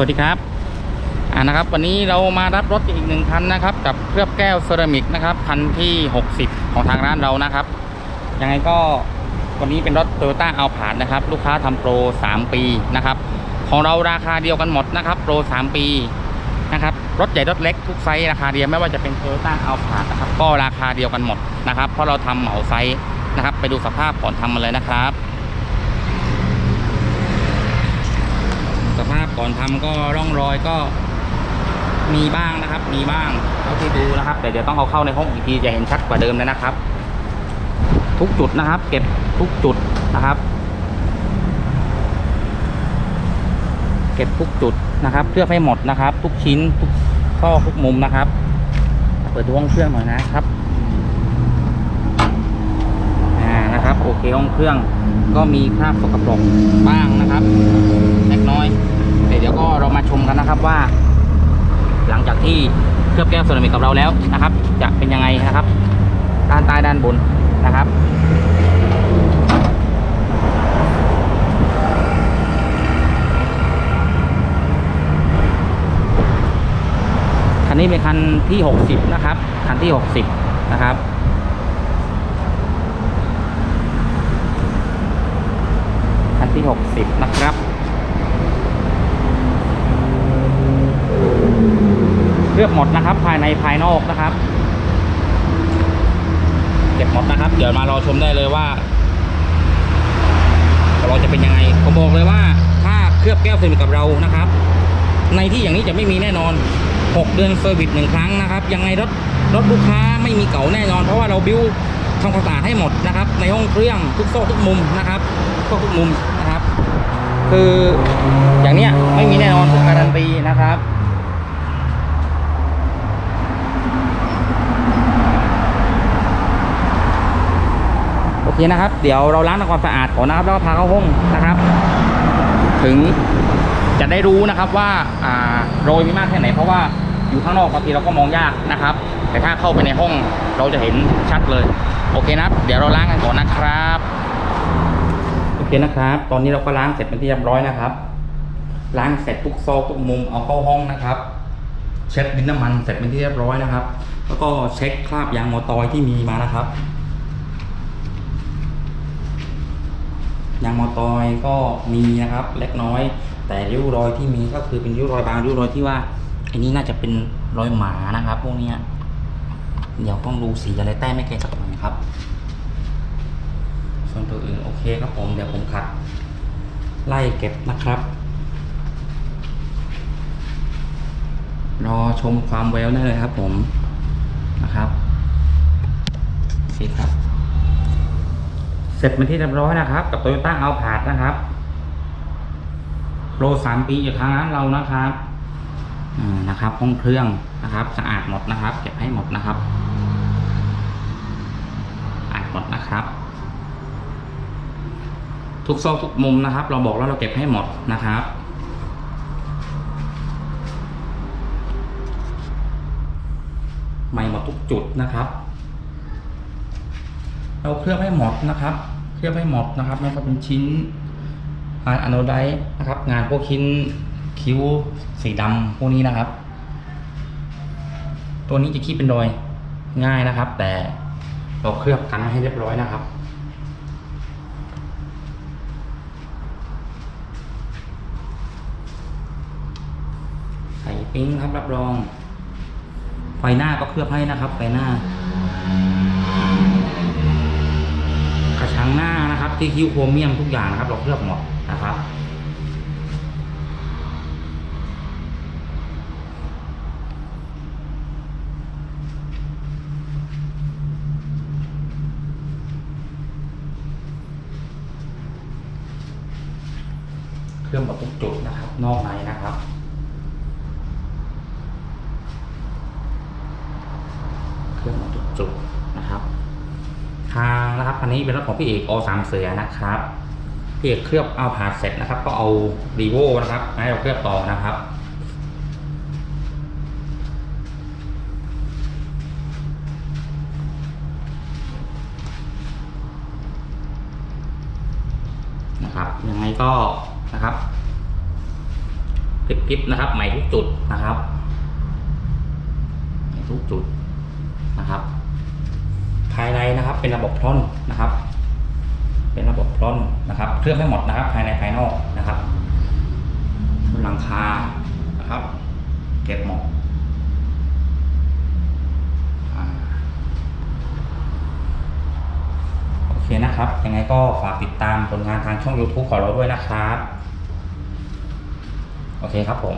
วัสดีครับอ่านะครับ วันนี้เรามารับรถอีกหนึ่งคันนะครับ กับเคลือบแก้วเซรามิกนะครับคันที่ 60 ของทางร้านเรานะครับยังไงก็วันนี้เป็นรถโตโยต้าเอาผ่าดนะครับ ลูกค้าทำโปร 3 ปีนะครับ ของเราราคาเดียวกันหมดนะครับ โปร 3 ปีนะครับรถใหญ่รถเล็กทุกไซส์ราคาเดียวไม่ว่าจะเป็นโตโยต้าเอาผ่าดนะครับก็ราคาเดียวกันหมดนะครับ เพราะเราทำเหมาไซส์นะครับ ไปดูสภาพก่อนทำมาเลยนะครับ สภาพก่อนทำก็ร่องรอยก็มีบ้างนะครับ มีบ้างเท่าที่ดูนะครับ แต่เดี๋ยวต้องเอาเข้าในห้องอีกทีจะเห็นชัดกว่าเดิมเลยนะครับ ทุกจุดนะครับ เก็บทุกจุดนะครับ เก็บทุกจุดนะครับเคลือบให้หมดนะครับ ทุกชิ้นทุกข้อทุกมุมนะครับ เปิดดูห้องเครื่องหน่อยนะครับอ่านะครับ โอ เคห้องเครื่อง ก็มีคราบสกปรกบ้างนะครับเล็กน้อยแต่เดี๋ยวก็เรามาชมกันนะครับว่า หลังจากที่เคลือบแก้วเซรามิกกับเราแล้วนะครับ จะเป็นยังไงนะครับ ด้านใต้ด้านบนนะครับคันนี้เป็นคันที่ 60 นะครับ คันที่ 60 นะครับ คัน ที่ 60 นะครับ เลือกหมดนะครับ ภายในภายนอกนะครับ เก็บหมดนะครับ เดี๋ยวมารอชมได้เลยว่าเราจะเป็นยังไงผมบอกเลยว่าถ้าเคลือบแก้วเซรามิกกับเรานะครับ ในที่อย่างนี้จะไม่มีแน่นอน 6 เดือนเซอร์วิสหนึ่งครั้งนะครับยังไงรถรถลูกค้าไม่มีเก่าแน่นอน เพราะว่าเราบิวทำความสะอาดให้หมดนะครับ ในห้องเครื่องทุกโซ่ทุกมุมนะครับทุกทุกมุม คืออย่างเนี้ยไม่มีแน่นอนผมการันตีนะครับโอเคนะครับ เดี๋ยวเราล้างทำความสะอาดก่อนนะครับแล้วก็พาเข้าห้องนะครับ ถึงจะได้รู้นะครับว่าอ่าโรยมีมากแค่ไหนเพราะว่าอยู่ข้างนอกบางทีเราก็มองยากนะครับ แต่ถ้าเข้าไปในห้องเราจะเห็นชัดเลย โอเคนะครับ เดี๋ยวเราล้างกันก่อนนะครับ เคนะครับ ตอนนี้เราก็ล้างเสร็จเป็นที่เรียบร้อยนะครับ ล้างเสร็จทุกซอกทุกมุมเอาเข้าห้องนะครับ เช็ดดินน้ำมันเสร็จเป็นที่เรียบร้อยนะครับ แล้วก็เช็คคราบยางมอตอยที่มีมานะครับ ยางมอตอยก็มีนะครับ เล็กน้อย แต่ริ้วรอยที่มีก็คือเป็นริ้วรอยบางริ้วรอยที่ว่าอันนี้น่าจะเป็นรอยหมานะครับ พวกนี้เดี๋ยวต้องดูสีอะไรแต้มไม่แก่สักหน่อยครับ ส่วนตัวอื่นโอเครับผมเดี๋ยวผมขัด ไล่เก็บนะครับ รอชมความแววได้เลยครับผมนะครับโอเคครับ เสร็จเป็นที่เรียบร้อยนะครับ กับ Toyota a l p a r d นะครับโปรสามปีจากทางร้านเรานะครับนะครับห้องเครื่องนะครับ สะอาดหมดนะครับ เก็บให้หมดนะครับสะอาดหมดนะครับ ทุกซอกทุกมุมนะครับ เราบอกแล้วเราเก็บให้หมดนะครับ ใหม่หมดทุกจุดนะครับ เราเคลือบให้หมดนะครับ เคลือบให้หมดนะครับไม่ว่าเป็นชิ้นงานอโนไดนะครับ งานพวกชิ้นคิ้วสีดำพวกนี้นะครับ ตัวนี้จะคีบเป็นรอยง่ายนะครับ แต่เราเคลือบกันให้เรียบร้อยนะครับ ปิ้งครับรับรอง ไฟหน้าก็เคลือบให้นะครับไฟหน้า กระชังหน้านะครับ ที่คิ้วโครเมียมทุกอย่างนะครับ เราเคลือบหมดนะครับเครื่องหมดทุกจุดนะครับ นอกในนะครับ เครื่องหมดทุกจุดนะครับทางนะครับอันนี้เป็นรถของพี่เอกอสามเสือนะครับพี่เอกเคลือบเอาผ่าเสร็จนะครับ ก็เอารีโวนะครับให้เราเคลือบต่อนะครับนะครับยังไงก็นะครับกริบๆนะครับใหม่ทุกจุดนะครับใหม่ทุกจุด นะครับ ภายในนะครับเป็นระบบพร่อนนะครับ เป็นระบบพร่อนนะครับ เคลือบไม่หมดนะครับ ภายในภายนอกนะครับบนหลังคานะครับ เก็บหมดอโอเคนะครับ ยังไงก็ฝากติดตามผลงานทางช่อง YouTube ของเราด้วยนะครับ โอเคครับผม